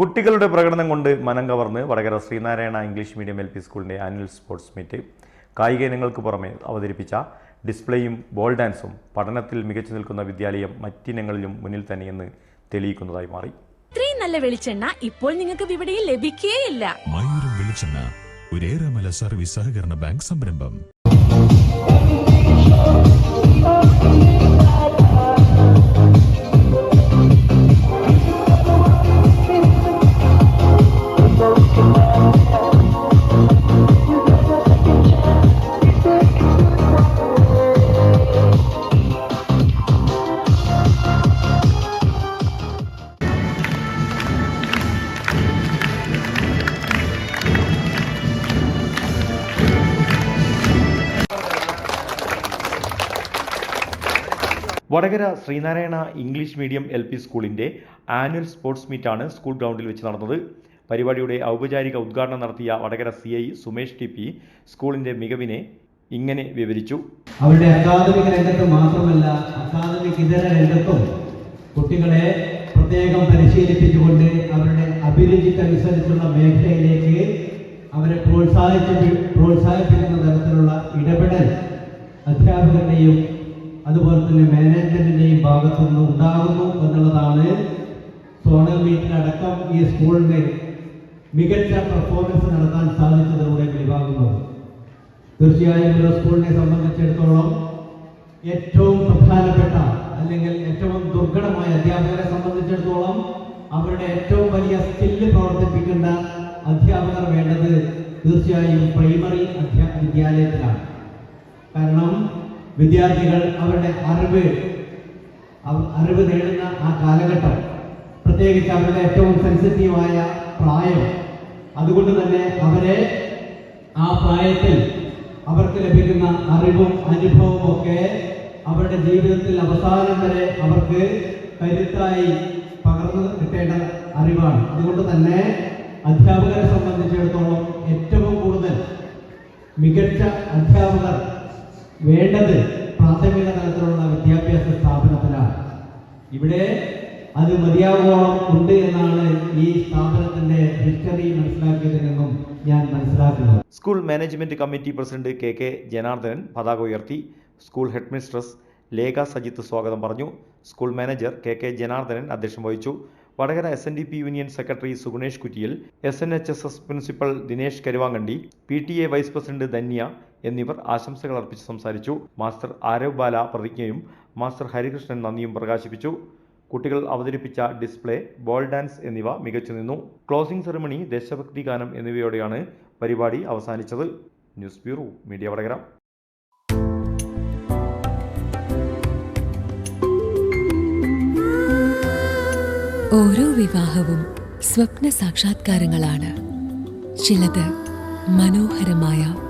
കുട്ടികളുടെ പ്രകടനം കൊണ്ട് മനം കവർന്ന് Vadakara Sreenarayana English medium L P സ്കൂളിന്റെ ആനുവൽ സ്പോർട്സ് മീറ്റ് കായിക ഇനങ്ങൾക്ക് പുറമെ അവതരിപ്പിച്ച ഡിസ്പ്ലേയും ബോൾ ഡാൻസും പഠനത്തിൽ മികച്ചു നിൽക്കുന്ന വിദ്യാലയം മറ്റിനങ്ങളിലും മുന്നിൽ തന്നെയെന്ന് തെളിയിക്കുന്നതായി മാറി. ഇത്രയും നല്ല വെളിച്ചെണ്ണ ഇപ്പോൾ നിങ്ങൾക്ക് വിപണിയിൽ ലഭിക്കുകയില്ല മയൂരം വെളിച്ചെണ്ണ ഒരേറെമല സർവീസ് സഹകരണ ബാങ്ക് സംരംഭം. Vadakara Sreenarayana English medium L P സ്കൂളിന്റെ ആനുവൽ സ്പോർട്സ് മീറ്റാണ് സ്കൂൾ ഗ്രൗണ്ടിൽ വെച്ച് നടന്നത്. പരിപാടിയുടെ ഔപചാരിക ഉദ്ഘാടനം നടത്തിയ Vadakara C I Sumesh T P സ്കൂളിന്റെ മികവിനെ ഇങ്ങനെ വിവരിച്ചു. അവരുടെ അക്കാദമിക് രംഗത്ത് മാത്രമല്ല അക്കാദമിക് ഇതര രംഗത്തും കുട്ടികളെ പ്രത്യേകം പരിശീലിപ്പിച്ചുകൊണ്ട് അവരുടെ അഭിരുചിക്കനുസരിച്ചുള്ള മേഖലയിലേക്ക് അവരെ പ്രോത്സാഹിച്ച് പ്രോത്സാഹിപ്പിക്കുന്ന തരത്തിലുള്ള ഇടപെടൽ അധ്യാപകരുടെയും അതുപോലെ തന്നെ മാനേജ്മെന്റിന്റെയും ഭാഗത്തു നിന്ന് ഉണ്ടാകുന്നു എന്നുള്ളതാണ് സോണൽ മീറ്റിനടക്കം ഈ സ്കൂളിന് മികച്ച പെർഫോമൻസ് നടത്താൻ സാധിച്ചതിലൂടെ വെളിവാകുന്നത്. തീർച്ചയായും ഒരു സ്കൂളിനെ സംബന്ധിച്ചിടത്തോളം ഏറ്റവും പ്രധാനപ്പെട്ട അല്ലെങ്കിൽ ഏറ്റവും ദുർഘടമായ അധ്യാപകരെ സംബന്ധിച്ചിടത്തോളം അവരുടെ ഏറ്റവും വലിയ സ്കില്ല് പ്രവർത്തിപ്പിക്കേണ്ട അധ്യാപകർ വേണ്ടത് തീർച്ചയായും പ്രൈമറി അധ്യാ വിദ്യാലയത്തിലാണ്. കാരണം വിദ്യാർത്ഥികൾ അവരുടെ അറിവ് അറിവ് നേടുന്ന ആ കാലഘട്ടം. പ്രത്യേകിച്ച് അവരുടെ ഏറ്റവും സെൻസിറ്റീവായ പ്രായം. അതുകൊണ്ട് തന്നെ അവരെ ആ പ്രായത്തിൽ അവർക്ക് ലഭിക്കുന്ന അറിവും അനുഭവവും ഒക്കെ അവരുടെ ജീവിതത്തിൽ അവസാനം വരെ അവർക്ക് കരുത്തായി പകർന്നു കിട്ടേണ്ട അറിവാണ്. അതുകൊണ്ട് തന്നെ അധ്യാപകരെ സംബന്ധിച്ചിടത്തോളം ഏറ്റവും കൂടുതൽ മികച്ച അധ്യാപകർ വേണ്ടത് പ്രാഥമിക തലത്തിലുള്ള വിദ്യാഭ്യാസ സ്ഥാപനത്തിലാണ്. ഇവിടെ അത് മതിയാവോളം ഉണ്ട് എന്നാണ് ഈ സ്ഥാപനത്തിന്റെ ഹിസ്റ്ററി മനസ്സിലാക്കിയതിൽ നിന്നും ഞാൻ മനസ്സിലാക്കുന്നത് school management committee president K K Janardhanan പതാക ഉയർത്തി സ്കൂൾ ഹെഡ്മിസ്ട്രസ് ലേഖ സജിത്ത് സ്വാഗതം പറഞ്ഞു school manager K K Janardhanan അധ്യക്ഷം വഹിച്ചു. Vadakara S N D P union secretary Sugunesh Kuttiyil S N H S S principal Dinesh Karuvankandi P T A vice president Dhanya എന്നിവർ ആശംസകൾ അർപ്പിച്ച് സംസാരിച്ചു. Master Aarav Bala പ്രതിജ്ഞയും master Harikrishnan നന്ദിയും പ്രകാശിപ്പിച്ചു. കുട്ടികൾ അവതരിപ്പിച്ച ഡിസ്പ്ലേ ബോൾ ഡാൻസ് എന്നിവ മികച്ചു നിന്നു. ക്ലോസിംഗ് സെറമണി ദേശഭക്തി ഗാനം എന്നിവയോടെയാണ് പരിപാടി അവസാനിച്ചത്. News bureau media Vadakara. ഓരോ വിവാഹവും സ്വപ്ന സാക്ഷാത്കാരങ്ങളാണ്. ചിലത് മനോഹരമായ